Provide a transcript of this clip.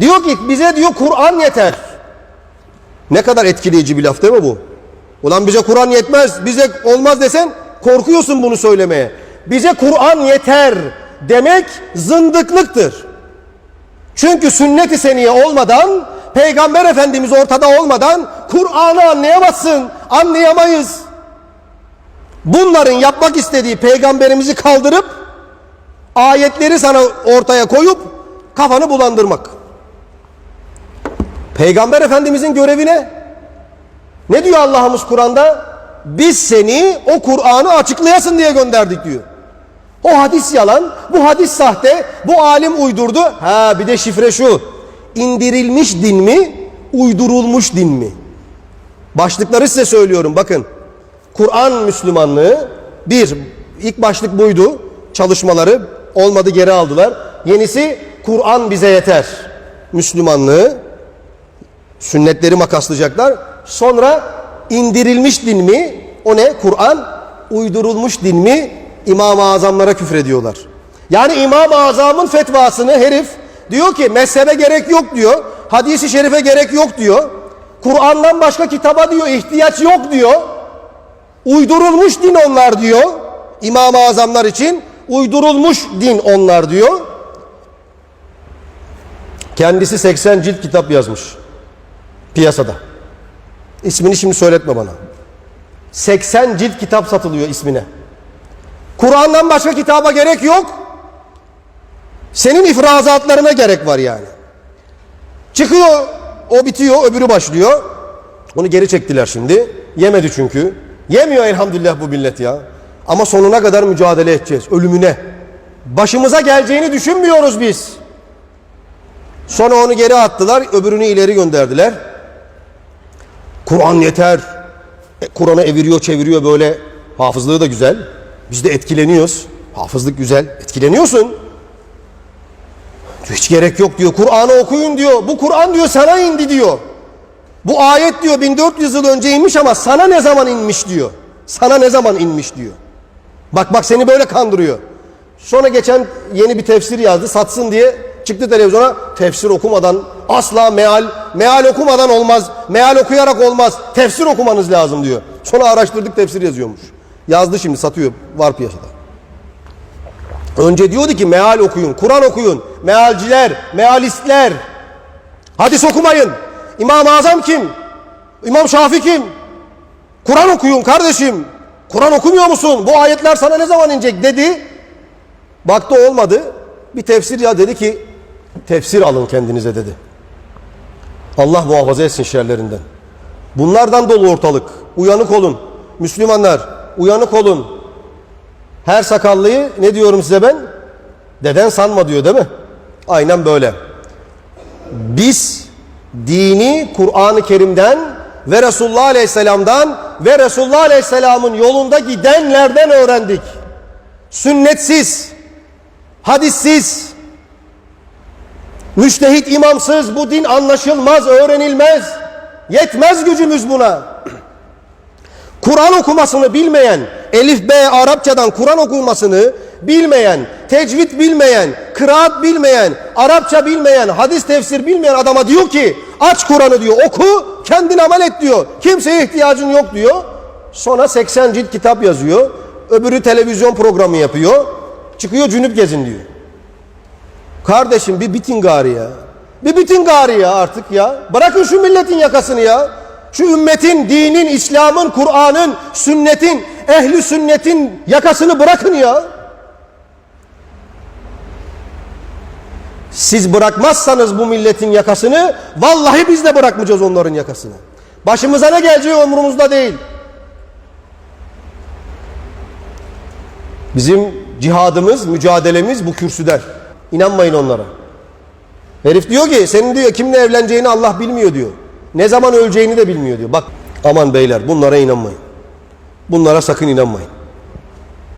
Diyor ki bize diyor Kur'an yeter. Ne kadar etkileyici bir laf değil mi bu? Ulan bize Kur'an yetmez, bize olmaz desen korkuyorsun bunu söylemeye. Bize Kur'an yeter demek zındıklıktır. Çünkü sünnet-i seniye olmadan, Peygamber Efendimiz ortada olmadan Kur'an'ı anlayamazsın, anlayamayız. Bunların yapmak istediği peygamberimizi kaldırıp ayetleri sana ortaya koyup kafanı bulandırmak. Peygamber Efendimizin görevi ne? Ne diyor Allah'ımız Kur'an'da? Biz seni o Kur'an'ı açıklayasın diye gönderdik diyor. O hadis yalan, bu hadis sahte, bu alim uydurdu. Ha bir de şifre şu. İndirilmiş din mi, uydurulmuş din mi? Başlıkları size söylüyorum bakın. Kur'an Müslümanlığı bir, ilk başlık buydu. Çalışmaları olmadı geri aldılar. Yenisi Kur'an bize yeter. Müslümanlığı sünnetleri makaslayacaklar. Sonra indirilmiş din mi? O ne? Kur'an uydurulmuş din mi? İmam-ı Azamlara küfrediyorlar. Yani İmam-ı Azam'ın fetvasını herif diyor ki mezhebe gerek yok diyor. Hadisi şerife gerek yok diyor. Kur'an'dan başka kitaba diyor ihtiyaç yok diyor. Uydurulmuş din onlar diyor. İmam-ı Azamlar için uydurulmuş din onlar diyor. Kendisi 80 cilt kitap yazmış piyasada. İsmini şimdi söyletme bana. 80 cilt kitap satılıyor ismine. Kur'an'dan başka kitaba gerek yok. Senin ifrazatlarına gerek var yani. Çıkıyor, o bitiyor, öbürü başlıyor. Onu geri çektiler şimdi. Yemedi çünkü. Yemiyor elhamdülillah bu millet ya. Ama sonuna kadar mücadele edeceğiz, ölümüne. Başımıza geleceğini düşünmüyoruz biz. Sonra onu geri attılar, öbürünü ileri gönderdiler. Kur'an yeter. E, Kur'an'ı eviriyor, çeviriyor böyle. Hafızlığı da güzel. Biz de etkileniyoruz. Hafızlık güzel. Etkileniyorsun. Hiç gerek yok diyor. Kur'an'ı okuyun diyor. Bu Kur'an diyor sana indi diyor. Bu ayet diyor 1400 yıl önce inmiş ama sana ne zaman inmiş diyor. Sana ne zaman inmiş diyor. Bak bak seni böyle kandırıyor. Sonra geçen yeni bir tefsir yazdı satsın diye çıktı televizyona tefsir okumadan asla meal meal okumadan olmaz. Meal okuyarak olmaz. Tefsir okumanız lazım diyor. Sonra araştırdık tefsir yazıyormuş. Yazdı şimdi satıyor var piyasada. Önce diyordu ki meal okuyun, Kur'an okuyun. Mealciler, mealistler. Hadis okumayın. İmam-ı Azam kim? İmam Şafi kim? Kur'an okuyun kardeşim. Kur'an okumuyor musun? Bu ayetler sana ne zaman inecek dedi. Baktı olmadı. Bir tefsir ya dedi ki tefsir alın kendinize dedi. Allah muhafaza etsin şerlerinden. Bunlardan dolu ortalık. Uyanık olun. Müslümanlar uyanık olun. Her sakallıyı ne diyorum size ben? Deden sanma diyor değil mi? Aynen böyle. Biz dini Kur'an-ı Kerim'den ve Resulullah Aleyhisselam'dan ve Resulullah Aleyhisselam'ın yolunda gidenlerden öğrendik. Sünnetsiz, hadissiz, müştehit imamsız bu din anlaşılmaz, öğrenilmez. Yetmez gücümüz buna. Kur'an okumasını bilmeyen, Elif B Arapçadan Kur'an okunmasını bilmeyen, tecvid bilmeyen, kıraat bilmeyen, Arapça bilmeyen, hadis tefsir bilmeyen adama diyor ki aç Kur'an'ı diyor oku kendin amel et diyor. Kimseye ihtiyacın yok diyor. Sonra 80 cilt kitap yazıyor. Öbürü televizyon programı yapıyor. Çıkıyor cünüp gezin diyor. Kardeşim bir bitin gari ya. Bir bitin gari ya artık ya. Bırakın şu milletin yakasını ya. Şu ümmetin, dinin, İslam'ın, Kur'an'ın, sünnetin, ehli sünnetin yakasını bırakın ya. Siz bırakmazsanız bu milletin yakasını, vallahi biz de bırakmayacağız onların yakasını. Başımıza ne geleceği umurumuzda değil. Bizim cihadımız, mücadelemiz bu kürsüden. İnanmayın onlara. Herif diyor ki senin diyor kimle evleneceğini Allah bilmiyor diyor. Ne zaman öleceğini de bilmiyor diyor. Bak aman beyler bunlara inanmayın. Bunlara sakın inanmayın.